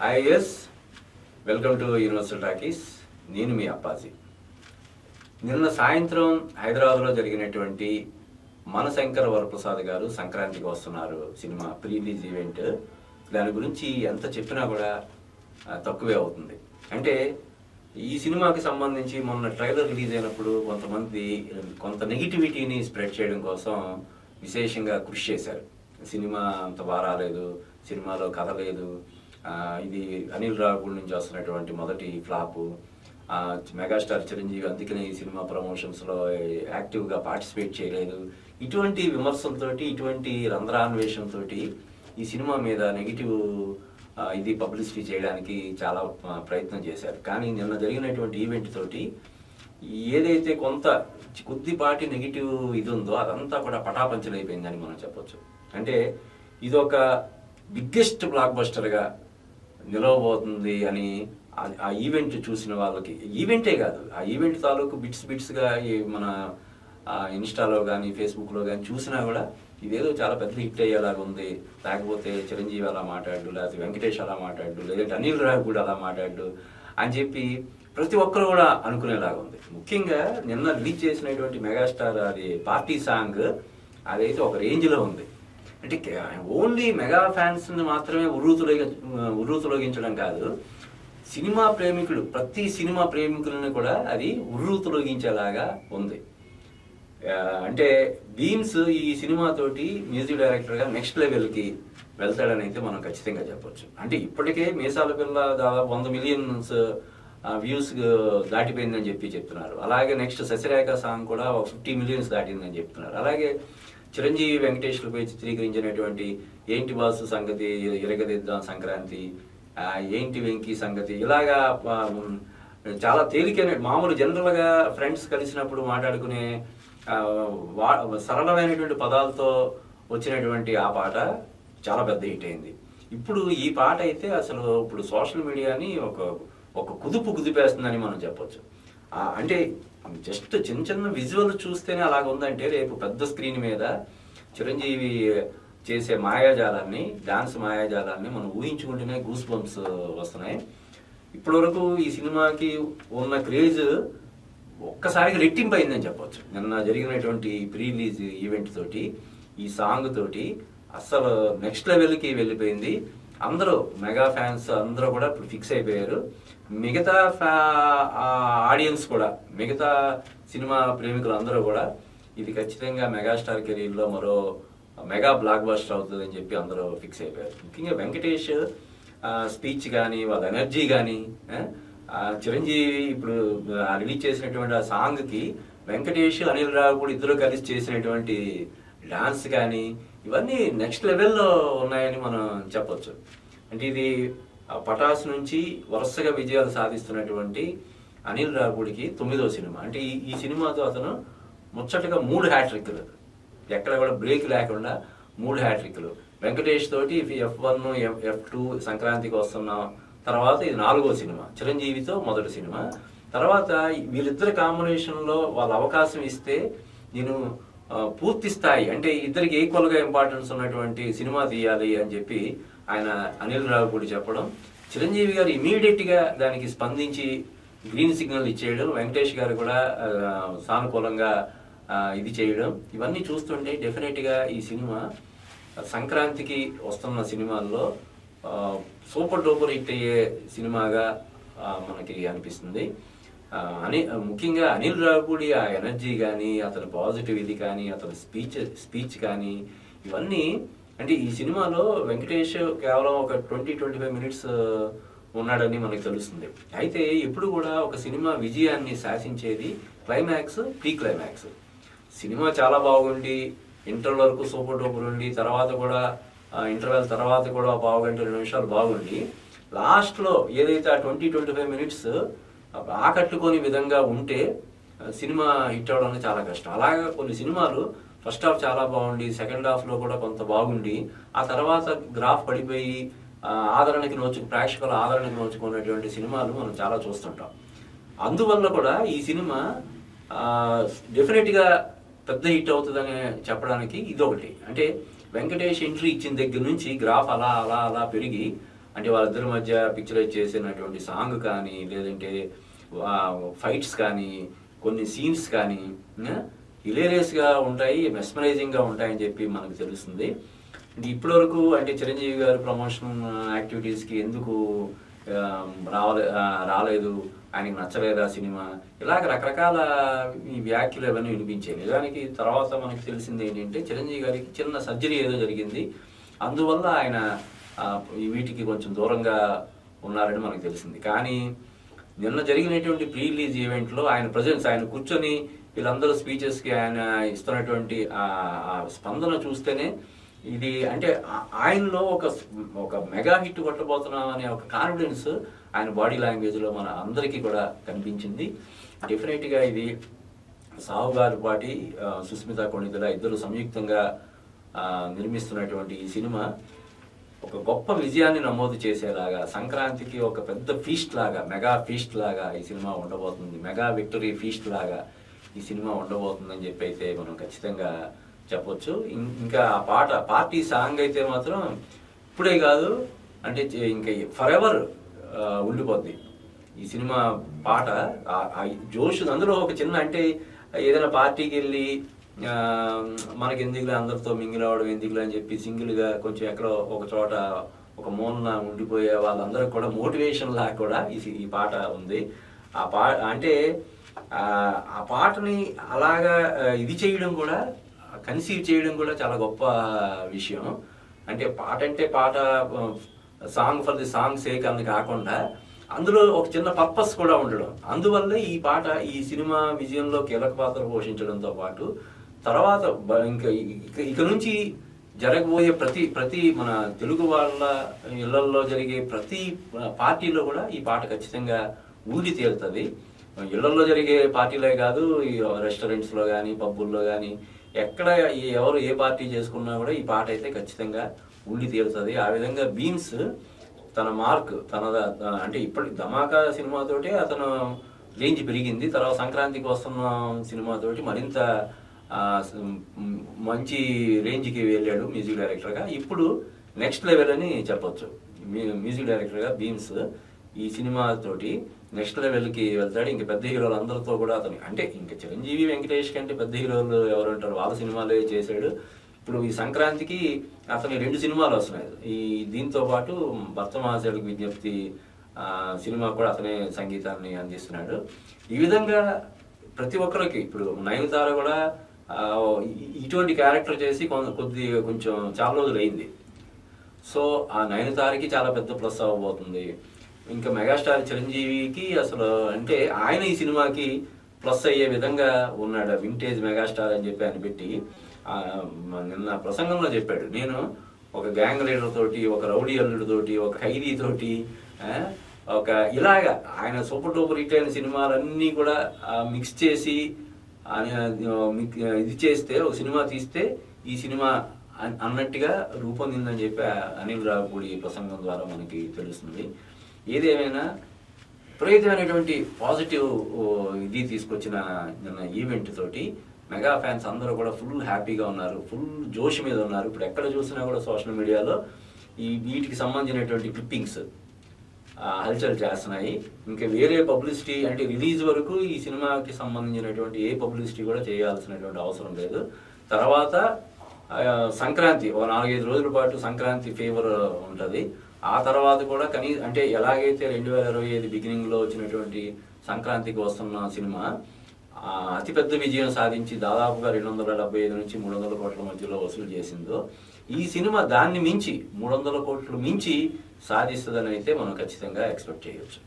Hi yes welcome to Universal Talkies నేను మీ అప్పాజీ. నిన్న సాయంత్రం హైదరాబాద్లో జరిగినటువంటి మనశంకర వరప్రసాద్ గారు సంక్రాంతికి వస్తున్నారు సినిమా ప్రీ రిలీజ్ ఈవెంట్. దాని గురించి ఎంత చెప్పినా కూడా తక్కువే అవుతుంది. అంటే ఈ సినిమాకి సంబంధించి మొన్న ట్రైలర్ రిలీజ్ అయినప్పుడు కొంతమంది కొంత నెగిటివిటీని స్ప్రెడ్ చేయడం కోసం విశేషంగా కృషి చేశారు. సినిమా అంత బాగా రాలేదు సినిమాలో కథ లేదు ఇది అనిల్ రాహుల్ నుంచి వస్తున్నటువంటి మొదటి ఫ్లాపు. మెగాస్టార్ చిరంజీవి అందుకనే ఈ సినిమా ప్రమోషన్స్లో యాక్టివ్గా పార్టిసిపేట్ చేయలేదు. ఇటువంటి విమర్శలతోటి ఇటువంటి రంధ్రాన్వేషంతో ఈ సినిమా మీద నెగిటివ్ ఇది పబ్లిసిటీ చేయడానికి చాలా ప్రయత్నం చేశారు. కానీ నిన్న జరిగినటువంటి ఈవెంట్ తోటి ఏదైతే కొంత కొద్దిపాటి నెగిటివ్ ఇది ఉందో అదంతా కూడా పటాపంచలైపోయిందని మనం చెప్పొచ్చు. అంటే ఇదొక బిగ్గెస్ట్ బ్లాక్ బస్టర్గా నిలవబోతుంది అని ఆ- ఈవెంట్ చూసిన వాళ్ళకి ఈవెంటే కాదు ఆ ఈవెంట్ తాలూకు బిట్స్ బిట్స్గా ఈ మన ఇన్స్టాలో కానీ ఫేస్బుక్లో కానీ చూసినా కూడా ఇదేదో చాలా పెద్ద హిట్ అయ్యేలాగా ఉంది. లేకపోతే చిరంజీవి అలా మాట్లాడు లేకపోతే వెంకటేష్ అలా మాట్లాడు లేదంటే అనిల్ రావు కూడా అలా మాట్లాడు అని చెప్పి ప్రతి ఒక్కరు కూడా అనుకునేలాగా ఉంది. ముఖ్యంగా నిన్న రిలీజ్ చేసినటువంటి మెగాస్టార్ అది పార్టీ సాంగ్ అదైతే ఒక రేంజ్లో ఉంది. అంటే ఓన్లీ మెగా ఫ్యాన్స్ని మాత్రమే ఉర్రూతులోకి ఉర్రూతులోగించడం కాదు. సినిమా ప్రేమికులు ప్రతి సినిమా ప్రేమికులను కూడా అది ఉర్రూతులోగించేలాగా ఉంది. అంటే భీమ్స్ ఈ సినిమాతోటి మ్యూజిక్ డైరెక్టర్గా నెక్స్ట్ లెవెల్కి వెళ్తాడని అయితే మనం ఖచ్చితంగా చెప్పొచ్చు. అంటే ఇప్పటికే మీసాల పిల్ల దాదాపు వంద మిలియన్స్ వ్యూస్ దాటిపోయిందని చెప్పి చెప్తున్నారు. అలాగే నెక్స్ట్ శశిరేఖ సాంగ్ కూడా ఫిఫ్టీ మిలియన్స్ దాటిందని చెప్తున్నారు. అలాగే చిరంజీవి వెంకటేష్లపై చిత్రీకరించినటువంటి ఏంటి బాసు సంగతి ఇరగదిద్దాం సంక్రాంతి ఏంటి వెంకీ సంగతి ఇలాగా చాలా తేలికైన మామూలు జనరల్గా ఫ్రెండ్స్ కలిసినప్పుడు మాట్లాడుకునే వా- సరళమైనటువంటి పదాలతో వచ్చినటువంటి ఆ పాట చాలా పెద్ద హిట్ అయింది. ఇప్పుడు ఈ పాట అయితే అసలు ఇప్పుడు సోషల్ మీడియాని ఒక ఒక కుదుపు కుదిపేస్తుందని మనం చెప్పొచ్చు. అంటే జస్ట్ చిన్న చిన్న విజువల్ చూస్తేనే అలాగ ఉందంటే రేపు పెద్ద స్క్రీన్ మీద చిరంజీవి చేసే మాయాజాలాన్ని డాన్స్ మాయాజాలాన్ని మనం ఊహించుకుంటేనే గూస్ బంప్స్ వస్తున్నాయి. ఇప్పటివరకు ఈ సినిమాకి ఉన్న క్రేజ్ ఒక్కసారిగా రెట్టింపు అయిందని చెప్పవచ్చు నిన్న జరిగినటువంటి ప్రీ రిలీజ్ ఈవెంట్ తోటి ఈ సాంగ్ తోటి అస్సలు నెక్స్ట్ లెవెల్కి వెళ్ళిపోయింది. అందరూ మెగా ఫ్యాన్స్ అందరూ కూడా ఇప్పుడు ఫిక్స్ అయిపోయారు. మిగతా ఫ్యా- ఆడియన్స్ కూడా మిగతా సినిమా ప్రేమికులు అందరూ కూడా ఇది ఖచ్చితంగా మెగాస్టార్ కెరీర్లో మరో మెగా బ్లాక్ బస్టర్ అవుతుందని చెప్పి అందరూ ఫిక్స్ అయిపోయారు. ముఖ్యంగా వెంకటేష్ స్పీచ్ కానీ వాళ్ళ ఎనర్జీ కానీ చిరంజీవి ఇప్పుడు రిలీజ్ చేసినటువంటి ఆ సాంగ్కి వెంకటేష్ అనిల్ రావు కూడా ఇద్దరు కలిసి చేసినటువంటి డాన్స్ కానీ ఇవన్నీ నెక్స్ట్ లెవెల్లో ఉన్నాయని మనం చెప్పొచ్చు. అంటే ఇది ఆ పటాస్ నుంచి వరుసగా విజయాలు సాధిస్తున్నటువంటి అనిల్ రావుడికి తొమ్మిదో సినిమా. అంటే ఈ సినిమాతో అతను ముచ్చటగా మూడు హ్యాట్రిక్లు ఎక్కడ కూడా బ్రేక్ లేకుండా మూడు హ్యాట్రిక్లు వెంకటేష్ తోటి ఎఫ్ వన్ ఎఫ్ టూ సంక్రాంతికి వస్తున్నాం తర్వాత ఇది నాలుగో సినిమా. చిరంజీవితో మొదటి సినిమా. తర్వాత వీళ్ళిద్దరు కాంబినేషన్లో వాళ్ళ అవకాశం ఇస్తే నేను పూర్తి స్థాయి అంటే ఇద్దరికి ఈక్వల్గా ఇంపార్టెన్స్ ఉన్నటువంటి సినిమా తీయాలి అని చెప్పి ఆయన అనిల్ రావు చెప్పడం. చిరంజీవి గారు ఇమీడియట్గా దానికి స్పందించి గ్రీన్ సిగ్నల్ ఇచ్చేయడం. వెంకటేష్ గారు కూడా సానుకూలంగా ఇది చేయడం. ఇవన్నీ చూస్తుంటే డెఫినెట్గా ఈ సినిమా సంక్రాంతికి వస్తున్న సినిమాల్లో సూపర్ డూపర్ హిట్ అయ్యే సినిమాగా మనకి అనిపిస్తుంది. అని ముఖ్యంగా అనిల్ రావుడి ఆ ఎనర్జీ కానీ అతని పాజిటివ్ ఇది కానీ అతని స్పీచ్ స్పీచ్ కానీ ఇవన్నీ అంటే ఈ సినిమాలో వెంకటేష్ కేవలం ఒక ట్వంటీ ట్వంటీ ఫైవ్ మినిట్స్ ఉన్నాడని మనకు తెలుస్తుంది. అయితే ఎప్పుడు కూడా ఒక సినిమా విజయాన్ని శాసించేది క్లైమాక్స్ ప్రీ క్లైమాక్స్ సినిమా చాలా బాగుండి ఇంటర్ వరకు సూపర్ డూపర్ ఉండి తర్వాత కూడా ఇంటర్వెల్ తర్వాత కూడా పావు గంట రెండు నిమిషాలు బాగుండి లాస్ట్లో ఏదైతే ఆ ట్వంటీ ట్వంటీ ఫైవ్ మినిట్స్ ఆకట్టుకొని విధంగా ఉంటే సినిమా హిట్ అవడం అనేది చాలా కష్టం. అలాగే కొన్ని సినిమాలు ఫస్ట్ హాఫ్ చాలా బాగుండి సెకండ్ హాఫ్లో కూడా కొంత బాగుండి ఆ తర్వాత గ్రాఫ్ పడిపోయి ఆదరణకి నోచు ప్రేక్షకుల ఆదరణకి నోచుకున్నటువంటి సినిమాలు మనం చాలా చూస్తుంటాం. అందువల్ల కూడా ఈ సినిమా డెఫినెట్గా పెద్ద హిట్ అవుతుందని చెప్పడానికి ఇదొకటి. అంటే వెంకటేష్ ఎంట్రీ ఇచ్చిన దగ్గర నుంచి గ్రాఫ్ అలా అలా అలా పెరిగి అంటే వాళ్ళిద్దరి మధ్య పిక్చరైజ్ చేసినటువంటి సాంగ్ కానీ లేదంటే ఫైట్స్ కానీ కొన్ని సీన్స్ కానీ హిలేరియస్గా ఉంటాయి మెస్మరైజింగ్గా ఉంటాయని చెప్పి మనకు తెలుస్తుంది. అంటే ఇప్పటివరకు అంటే చిరంజీవి గారు ప్రమోషన్ యాక్టివిటీస్కి ఎందుకు రావలే రాలేదు ఆయనకి నచ్చలేదా సినిమా? ఇలాగ రకరకాల ఈ వ్యాఖ్యలు అవన్నీ వినిపించాయి. నిజానికి తర్వాత మనకు తెలిసింది ఏంటంటే చిరంజీవి గారికి చిన్న సర్జరీ ఏదో జరిగింది. అందువల్ల ఆయన వీటికి కొంచెం దూరంగా ఉన్నారని మనకు తెలిసింది. కానీ నిన్న జరిగినటువంటి ప్రీ రిలీజ్ ఈవెంట్లో ఆయన ప్రజెన్స్ ఆయన కూర్చొని వీళ్ళందరూ స్పీచెస్కి ఆయన ఇస్తున్నటువంటి స్పందన చూస్తేనే ఇది అంటే ఆయనలో ఒక ఒక మెగా హిట్ కొట్టబోతున్నాం అనే ఒక కాన్ఫిడెన్స్ ఆయన బాడీ లాంగ్వేజ్లో మన అందరికీ కూడా కనిపించింది. డెఫినెట్గా ఇది సాహు గారి పాటి సుస్మిత కొణిదల ఇద్దరు సంయుక్తంగా నిర్మిస్తున్నటువంటి ఈ సినిమా. ఒక గొప్ప విజయాన్ని నమోదు చేసేలాగా సంక్రాంతికి ఒక పెద్ద ఫీస్ట్ లాగా మెగా ఫీస్ట్ లాగా ఈ సినిమా ఉండబోతుంది. మెగా విక్టరీ ఫీస్ట్ లాగా ఈ సినిమా ఉండబోతుందని చెప్పి అయితే మనం ఖచ్చితంగా చెప్పొచ్చు. ఇంకా ఆ పాట పార్టీ సాంగ్ అయితే మాత్రం ఇప్పుడే కాదు అంటే ఇంకా ఫర్ ఎవర్ ఉండిపోద్ది. ఈ సినిమా పాట జోష్ అందులో ఒక చిన్న అంటే ఏదైనా పార్టీకి వెళ్ళి మనకి ఎందుకులే అందరితో మింగిల్ అవ్వడం ఎందుకులే అని చెప్పి సింగిల్గా కొంచెం ఎక్కడో ఒక చోట ఒక మూలన ఉండిపోయే వాళ్ళందరికీ కూడా మోటివేషన్ లా కూడా ఈ సి- ఈ పాట ఉంది. ఆ పా అంటే ఆ పాటని అలాగా ఇది చేయడం కూడా కన్సీవ్ చేయడం కూడా చాలా గొప్ప విషయం. అంటే పాట అంటే పాట song for the song sake అని కాకుండా అందులో ఒక చిన్న పర్పస్ కూడా ఉండడం. అందువల్ల ఈ పాట ఈ సినిమా విజయంలో కీలక పాత్ర పోషించడంతో పాటు తర్వాత ఇంకా ఇక నుంచి జరగబోయే ప్రతి ప్రతి మన తెలుగు వాళ్ళ ఇళ్ళల్లో జరిగే ప్రతి పార్టీలో కూడా ఈ పాట ఖచ్చితంగా ఊరి తేలుతుంది. ఇళ్ళల్లో జరిగే పార్టీలే కాదు ఈ రెస్టారెంట్స్లో కానీ పబ్బుల్లో కానీ ఎక్కడ ఎవరు ఏ పార్టీ చేసుకున్నా కూడా ఈ పాట అయితే ఖచ్చితంగా ఉండి తీరుతుంది ఆ విధంగా బీన్స్ తన మార్క్ తన అంటే ఇప్పటి ధమాకా సినిమాతోటి అతను రేంజ్ పెరిగింది. తర్వాత సంక్రాంతికి వస్తున్న సినిమాతోటి మరింత మంచి రేంజ్కి వెళ్ళాడు మ్యూజిక్ డైరెక్టర్గా. ఇప్పుడు నెక్స్ట్ లెవెల్ అని చెప్పొచ్చు. మ్యూజిక్ డైరెక్టర్గా బీమ్స్ ఈ సినిమా తోటి నెక్స్ట్ లెవెల్కి వెళ్తాడు. ఇంకా పెద్ద హీరోలు అందరితో కూడా అతను అంటే ఇంకా చిరంజీవి వెంకటేష్ కంటే పెద్ద హీరోలు ఎవరు ఉంటారు వాళ్ళ సినిమాలే చేశాడు. ఇప్పుడు ఈ సంక్రాంతికి అతని రెండు సినిమాలు వస్తున్నాయి. ఈ దీంతో పాటు భర్త మహాశయుడికి విజ్ఞప్తి సినిమా కూడా అతనే సంగీతాన్ని అందిస్తున్నాడు. ఈ విధంగా ప్రతి ఒక్కరికి ఇప్పుడు నయనతార కూడా ఇటువంటి క్యారెక్టర్ చేసి కొంత కొద్ది కొంచెం చాలా రోజులు అయింది. సో ఆ నయనతారకి చాలా పెద్ద ప్లస్ అవ్వబోతుంది. ఇంకా మెగాస్టార్ చిరంజీవికి అసలు అంటే ఆయన ఈ సినిమాకి ప్లస్ అయ్యే విధంగా ఉన్నాడు. వింటేజ్ మెగాస్టార్ అని చెప్పి ఆయన పెట్టి నిన్న ప్రసంగంలో చెప్పాడు. నేను ఒక గ్యాంగ్ లీడర్ తోటి ఒక రౌడీ అల్లుడు తోటి ఒక ఖైదీ తోటి ఒక ఇలాగా ఆయన సూపర్ డూపర్ హిట్ అయిన సినిమాలన్నీ కూడా మిక్స్ చేసి ఇది చేస్తే ఒక సినిమా తీస్తే ఈ సినిమా అన్నట్టుగా రూపొందిందని చెప్పి అనిల్ రావుడి ప్రసంగం ద్వారా మనకి తెలుస్తుంది. ఏదేమైనా విపరీతమైనటువంటి పాజిటివ్ ఇది తీసుకొచ్చిన నిన్న ఈవెంట్ తోటి మెగా ఫ్యాన్స్ అందరూ కూడా ఫుల్ హ్యాపీగా ఉన్నారు. ఫుల్ జోష్ మీద ఉన్నారు. ఇప్పుడు ఎక్కడ చూసినా కూడా సోషల్ మీడియాలో ఈ వీటికి సంబంధించినటువంటి క్లిప్పింగ్స్. హల్చల్ చేస్తున్నాయి. ఇంకా వేరే పబ్లిసిటీ అంటే రిలీజ్ వరకు ఈ సినిమాకి సంబంధించినటువంటి ఏ పబ్లిసిటీ కూడా చేయాల్సినటువంటి అవసరం లేదు. తర్వాత సంక్రాంతి ఓ నాలుగైదు రోజుల పాటు సంక్రాంతి ఫీవర్ ఉంటుంది. ఆ తర్వాత కూడా కనీ అంటే ఎలాగైతే రెండు వేల ఇరవై ఐదు బిగినింగ్లో వచ్చినటువంటి సంక్రాంతికి వస్తున్న సినిమా అతిపెద్ద విజయం సాధించి దాదాపుగా రెండు వందల డెబ్బై ఐదు నుంచి మూడు వందల కోట్ల మధ్యలో వసూలు చేసిందో ఈ సినిమా దాన్ని మించి మూడు వందల కోట్లు మించి సాధిస్తుందని అయితే మనం ఖచ్చితంగా ఎక్స్పెక్ట్ చేయొచ్చు.